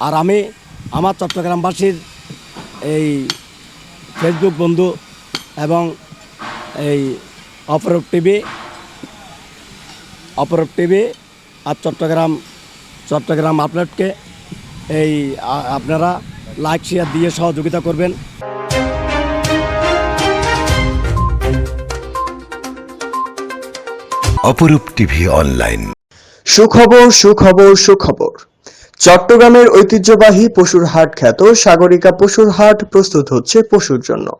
আর আমি আমার চট্টগ্রামবাসীর এই ফেসবুক বন্ধু এবং এই অপরূপ টিভি অপরূপ টিভি আর চট্টগ্রাম চট্টগ্রাম আপলোডকে এই আপনারা লাইক শেয়ার দিয়ে সহযোগিতা করবেন। অপরূপ টিভি অনলাইন। সুখবর সুখবর সুখবর। চট্টগ্রামের ঐতিহ্যবাহী পশুর হাট খ্যাত সাগরিকা পশুর হাট প্রস্তুত হচ্ছে পশুর জন্য।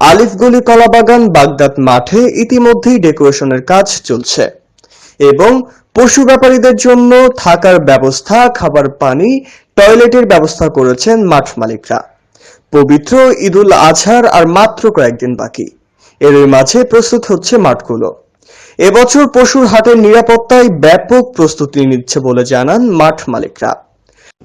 আলিফগলি কলাবাগান বাগদাদ মাঠে ইতিমধ্যেই ডেকোরেশনের কাজ চলছে। এবং পশু ব্যাপারীদের জন্য থাকার ব্যবস্থা, খাবার, পানি, টয়লেটের ব্যবস্থা করেছেন মাঠ মালিকরা। পবিত্র ঈদুল আজহার আর মাত্র কয়েকদিন বাকি। এর মাঝে প্রস্তুত হচ্ছে মাঠগুলো। এবছর পশুর হাটের নিরাপত্তায় ব্যাপক প্রস্তুতি নিচ্ছে বলে জানান মাঠ মালিকরা।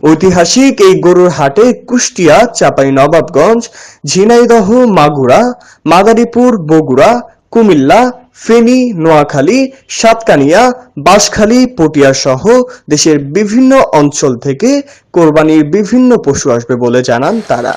ঐতিহাসিক এই গরুর হাটে কুষ্টিয়া, চাপাই নবাবগঞ্জ, ঝিনাইদহ, মাগুরা, মাদারীপুর, বগুড়া, কুমিল্লা, ফেনী, নোয়াখালী, সাতকানিয়া, বাঁশখালী, পটিয়া সহ দেশের বিভিন্ন অঞ্চল থেকে কোরবানির বিভিন্ন পশু আসবে বলে জানান তারা।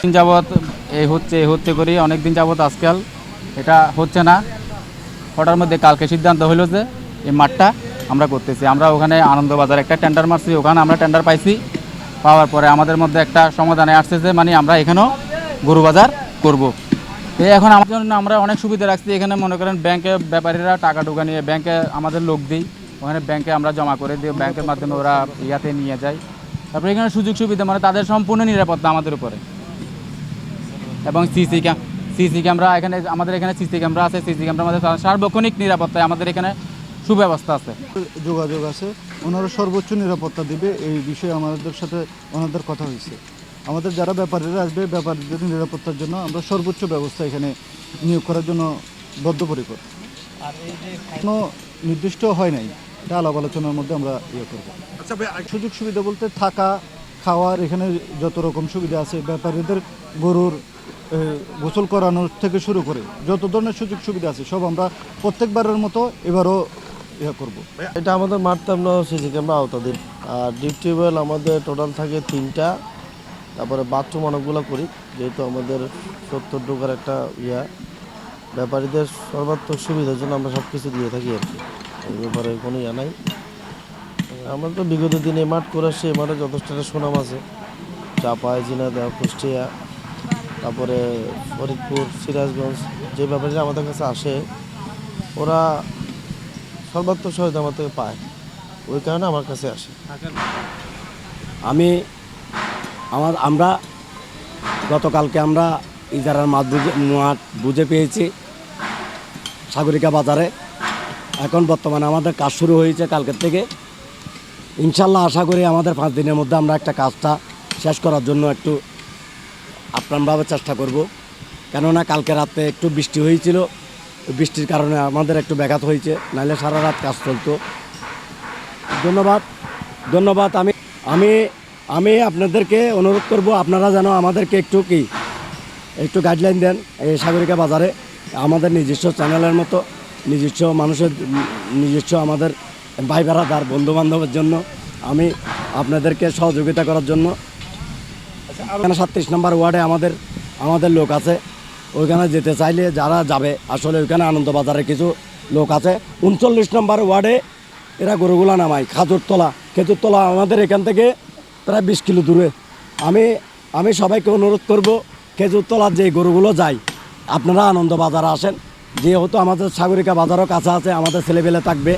দিন যাবৎ এই হচ্ছে এই হচ্ছে করি অনেক দিন যাবৎ আজকাল এটা হচ্ছে না। হঠাৎ মধ্যে কালকে সিদ্ধান্ত হলো যে এই মাঠটা আমরা করতেছি। আমরা ওখানে আনন্দবাজার একটা টেন্ডার মারছি, ওখানে আমরা টেন্ডার পাইছি। পাওয়ার পরে আমাদের মধ্যে একটা সমাধানে আসছে যে মানে আমরা এখানেও গরু বাজার করব। এই এখন আমার জন্য আমরা অনেক সুবিধা রাখছি। এখানে মনে করেন ব্যাংকে ব্যাপারীরা টাকা টুকা নিয়ে ব্যাংকে আমাদের লোক দিই ওখানে ব্যাংকে আমরা জমা করে দিই ব্যাংকের মাধ্যমে ওরা ইয়াতে নিয়ে যায়। তারপরে এখানে সুযোগ সুবিধা মানে তাদের সম্পূর্ণ নিরাপত্তা আমাদের উপরে। এবং সিসি ক্যাম সিসি ক্যামেরা এখানে, আমাদের এখানে সিসি ক্যামেরা আছে সিসি ক্যামেরা আমাদের সার্বক্ষণিক নিরাপত্তায় আমাদের এখানে সুব্যবস্থা আছে। যোগাযোগ আছে, ওনারা সর্বোচ্চ নিরাপত্তা দিবে, এই বিষয়ে আমাদের সাথে ওনাদের কথা হয়েছে। আমাদের যারা ব্যাপারীরা আসবে, ব্যাপারীদের নিরাপত্তার জন্য আমরা সর্বোচ্চ ব্যবস্থা এখানে নিয়োগ করার জন্য বদ্ধপরিকর। কোনো নির্দিষ্ট হয় নাই। এটা আলাপ আলোচনার মধ্যে আমরা ইয়ে করব। সুযোগ সুবিধা বলতে থাকা খাওয়ার এখানে যত রকম সুবিধা আছে ব্যাপারীদের গরুর গোসল করানোর থেকে শুরু করে যত ধরনের সুযোগ সুবিধা আছে সব আমরা প্রত্যেকবারের মতো এবারও ইয়ে করব। এটা আমাদের মারতে আমরা সিসি ক্যামেরা আওতাধীন। আর ডিপ টিউবওয়েল আমাদের টোটাল থাকে তিনটা। তারপরে বাথরুম অনেকগুলো করি যেহেতু আমাদের সত্তর ঢোকার একটা ইয়া। ব্যাপারীদের সর্বাত্মক সুবিধার জন্য আমরা সব কিছু দিয়ে থাকি আর কি। এই ব্যাপারে কোনো ইয়া নাই। আমরা তো বিগত দিনে মাঠ করে আসছি, এই মাঠে যথেষ্ট একটা সুনাম আছে। চাপাই জিনাদা কুষ্টিয়া, তারপরে ফরিদপুর, সিরাজগঞ্জ, যে ব্যাপারীরা আমাদের কাছে আসে, ওরা সর্বাত্মক সহায়তা আমার থেকে পায়। ওই কারণে আমার কাছে আসে। আমি আমার, আমরা গতকালকে আমরা ইজারার মাঠ বুঝে মাঠ বুঝে পেয়েছি সাগরিকা বাজারে। এখন বর্তমানে আমাদের কাজ শুরু হয়েছে কালকের থেকে। ইনশাল্লাহ আশা করি আমাদের পাঁচ দিনের মধ্যে আমরা একটা কাজটা শেষ করার জন্য একটু আপ্রাণভাবে চেষ্টা করব। কেননা কালকে রাতে একটু বৃষ্টি হয়েছিল, বৃষ্টির কারণে আমাদের একটু ব্যাঘাত হয়েছে, নাহলে সারা রাত কাজ চলতো। ধন্যবাদ ধন্যবাদ, আমি আমি আমি আপনাদেরকে অনুরোধ করব, আপনারা যেন আমাদেরকে একটু কি, একটু গাইডলাইন দেন এই সাগরিকা বাজারে, আমাদের নিজস্ব চ্যানেলের মতো। নিজস্ব মানুষের, নিজস্ব আমাদের ভাই বেড়াদার বন্ধু বান্ধবের জন্য আমি আপনাদেরকে সহযোগিতা করার জন্য এখানে সাতত্রিশ নম্বর ওয়ার্ডে আমাদের আমাদের লোক আছে। ওইখানে যেতে চাইলে যারা যাবে, আসলে ওইখানে আনন্দবাজারে কিছু লোক আছে। উনচল্লিশ নম্বর ওয়ার্ডে এরা গরুগুলা নামায়, খাজুরতলা। খেজুরতলা আমাদের এখান থেকে প্রায় বিশ কিলো দূরে। আমি আমি সবাইকে অনুরোধ করব, খেজুরতলার যে গরুগুলো যায়, আপনারা আনন্দবাজারে আসেন। যেহেতু আমাদের সাগরিকা বাজারও কাছে আছে, আমাদের ছেলেবেলে থাকবে,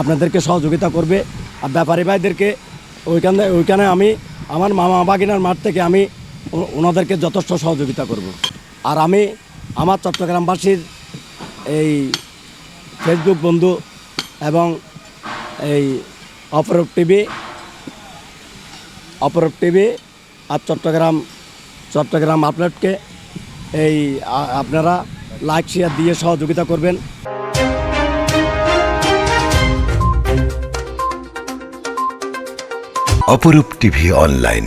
আপনাদেরকে সহযোগিতা করবে। আর ব্যাপারী ভাইদেরকে ওইখানে ওইখানে আমি, আমার মামা বাগিনার মাঠ থেকে আমি ওনাদেরকে যথেষ্ট সহযোগিতা করব। আর আমি আমার চট্টগ্রামবাসীর এই ফেসবুক বন্ধু এবং এই অপরূপ টিভি অপরূপ টিভি আর চট্টগ্রাম চট্টগ্রাম আপলোডকে এই আপনারা লাইক শেয়ার দিয়ে সহযোগিতা করবেন। অপরূপ টিভি অনলাইন।